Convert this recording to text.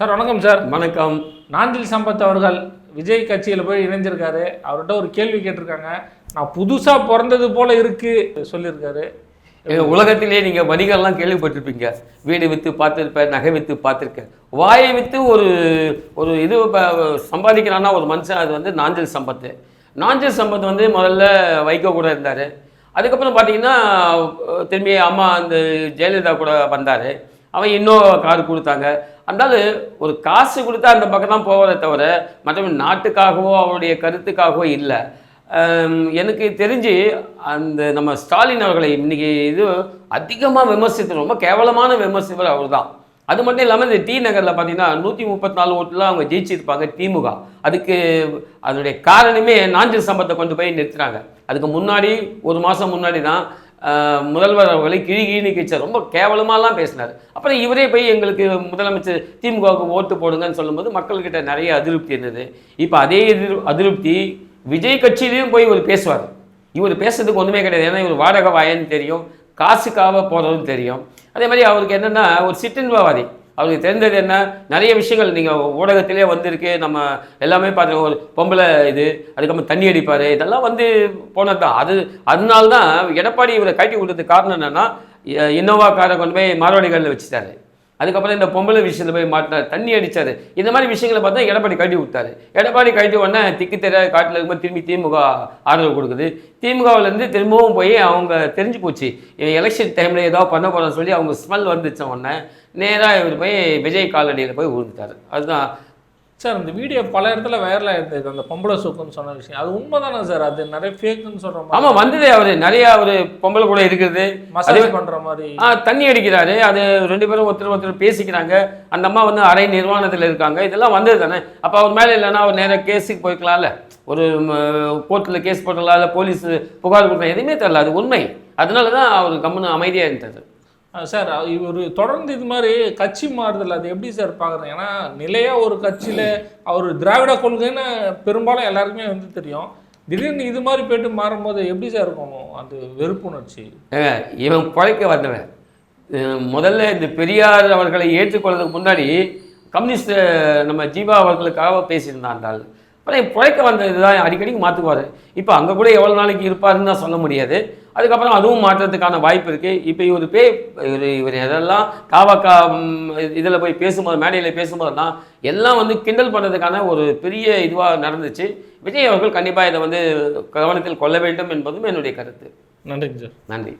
Sir வணக்கம் sir. வணக்கம். நாஞ்சில் சம்பத் அவர்கள் விஜய் கட்சியில் போய் இணைஞ்சிருக்காரு. அவர்கிட்ட ஒரு கேள்வி கேட்டிருக்காங்க. நான் புதுசாக பிறந்தது போல இருக்கு சொல்லியிருக்காரு. உலகத்திலே நீங்க வணிகம்லாம் கேள்விப்பட்டிருப்பீங்க. வீடு வித்து பார்த்துருப்பேன் நகை வித்து பார்த்துருக்கேன். வாயை வித்து ஒரு ஒரு இது சம்பாதிக்கிறான்னா ஒரு மனுஷன் அது வந்து நாஞ்சல் சம்பத்து. நாஞ்சல் சம்பத் வந்து முதல்ல வைகோ கூட இருந்தார். அதுக்கப்புறம் பார்த்தீங்கன்னா திரும்பி அம்மா அந்த ஜெயலலிதா கூட வந்தார். அவன் இன்னும் கார் கொடுத்தாங்க. அதனால ஒரு காசு கொடுத்தா அந்த பக்கம் தான் போவதை தவிர மற்றபடி நாட்டுக்காகவோ அவருடைய கருத்துக்காகவோ இல்லை. எனக்கு தெரிஞ்சு அந்த நம்ம ஸ்டாலின் அவர்களை இன்னைக்கு இது அதிகமாக விமர்சித்து ரொம்ப கேவலமான விமர்சிப்பவர் அவர் தான் அது மட்டும் இல்லாமல் இந்த டி நகரில் பார்த்தீங்கன்னா நூற்றி முப்பத்தி நாலு ஓட்டில் அவங்க ஜெயிச்சிருப்பாங்க திமுக அதுக்கு அதனுடைய காரணமே நாஞ்சில் சம்பத்தை கொண்டு போய் நிறுத்துறாங்க அதுக்கு முன்னாடி ஒரு மாதம் முன்னாடி தான் முதல்வர் அவர்களை கிழி கிழி கிழிச்சார் ரொம்ப கேவலமாலாம் பேசினார். அப்புறம் இவரே போய் எங்களுக்கு முதலமைச்சர் திமுகவுக்கு ஓட்டு போடுங்கன்னு சொல்லும்போது மக்கள்கிட்ட நிறைய அதிருப்தி இருந்தது. இப்போ அதே எதிர் அதிருப்தி விஜய் கட்சியிலையும் போய் இவர் பேசுவார். இவர் பேசுறதுக்கு ஒன்றுமே கிடையாது. ஏன்னா இவர் வாடகை வாயன்னு தெரியும். காசுக்காக போகிறதும் தெரியும். அதே மாதிரி அவருக்கு என்னென்னா ஒரு சிற்றின்பவாதி அவருக்கு தெரிந்தது என்ன? நிறைய விஷயங்கள் நீங்கள் ஊடகத்திலே வந்திருக்கு. நம்ம எல்லாமே பார்த்து ஒரு பொம்பளை இது அதுக்கப்புறம் தண்ணி அடிப்பார் இதெல்லாம் வந்து போனது தான் அது அதனால தான் எடப்பாடி இவரை கட்டி விட்டதுக்கு காரணம் என்னென்னா இன்னோவா காரை கொண்டு போய் மார்வாடிகளில் வச்சுட்டாரு. அதுக்கப்புறம் இந்த பொம்பளை விஷயத்தில் போய் மாட்டினார் தண்ணி அடித்தார் இந்த மாதிரி விஷயங்களை பார்த்தா எடப்பாடி கழட்டி விட்டார். எடப்பாடி கழட்டி உடனே திக்கு தெரியாத காட்டில் இருக்கும்போது திரும்பி திமுக ஆதரவு கொடுக்குது. திமுகவிலேருந்து திரும்பவும் போய் அவங்க தெரிஞ்சு போச்சு. எலெக்ஷன் டைமில் ஏதோ பண்ண போகிறோம்னு சொல்லி அவங்க ஸ்மெல் வந்துச்ச உடனே நேராக இவர் போய் விஜய் காலடியில் போய் விழுந்துட்டார் அதுதான் சார் இந்த வீடியோ பல இடத்துல வைரலாக இருந்தது அந்த பொம்பளை சூக்குன்னு சொன்ன விஷயம். அது உண்மைதானே சார்? அது நிறைய ஃபேக்குன்னு சொல்கிற மாதிரி. ஆமாம் வந்ததே அவர். நிறைய அவர் பொம்பளை கூட இருக்கிறது மசாஜ் பண்ணுற மாதிரி. ஆ தண்ணி அடிக்கிறாரு. அது ரெண்டு பேரும் ஒருத்தர் ஒருத்தர் பேசிக்கிறாங்க. அந்த அம்மா வந்து அரை நிர்வாணத்தில் இருக்காங்க. இதெல்லாம் வந்தது தானே? அப்போ அவர் மேலே இல்லைன்னா அவர் நேராக கேஸுக்கு போய்க்கலாம்ல? ஒரு கோர்ட்டில் கேஸ் போட்டலாம் இல்லை போலீஸ் புகார் கொடுக்கலாம். எதுவுமே தெரியல அது உண்மை. அதனால தான் அவர் கம்முன்னு அமைதியாக இருந்தது சார் இவர் தொடர்ந்து இது மாதிரி கட்சி மாறுதல் அது எப்படி சார் பார்க்குறேன் ஏன்னா நிலையாக ஒரு கட்சியில் அவர் திராவிட கொள்கைன்னு பெரும்பாலும் எல்லாருக்குமே வந்து தெரியும். திடீர்னு இது மாதிரி போயிட்டு மாறும்போது எப்படி சார் இருக்கும் அந்த வெறுப்புணர்ச்சி? இவன் பிழைக்க வந்தவன். முதல்ல இந்த பெரியார் அவர்களை ஏற்றுக்கொள்றதுக்கு முன்னாடி கம்யூனிஸ்ட் நம்ம ஜீவா அவர்களுக்காக பேசியிருந்தான் அந்த அப்புறம் பிழைக்க வந்தது தான் அடிக்கடிக்கு மாற்றுவார் இப்போ அங்கே கூட எவ்வளோ நாளைக்கு இருப்பாருன்னு தான் சொல்ல முடியாது. அதுக்கப்புறம் அதுவும் மாற்றத்துக்கான வாய்ப்பு இருக்குது இப்போ இவர் பே இவர் இவர் எதெல்லாம் காவாக்கா இதில் போய் பேசும்போது மேடையில் பேசும்போதெல்லாம் எல்லாம் வந்து கிண்டல் பண்ணுறதுக்கான ஒரு பெரிய இதுவாக நடந்துச்சு. விஜய் அவர்கள் கண்டிப்பாக இதை வந்து கவனத்தில் கொள்ள வேண்டும் என்பதும் என்னுடைய கருத்து. நன்றிங்க சார் நன்றி.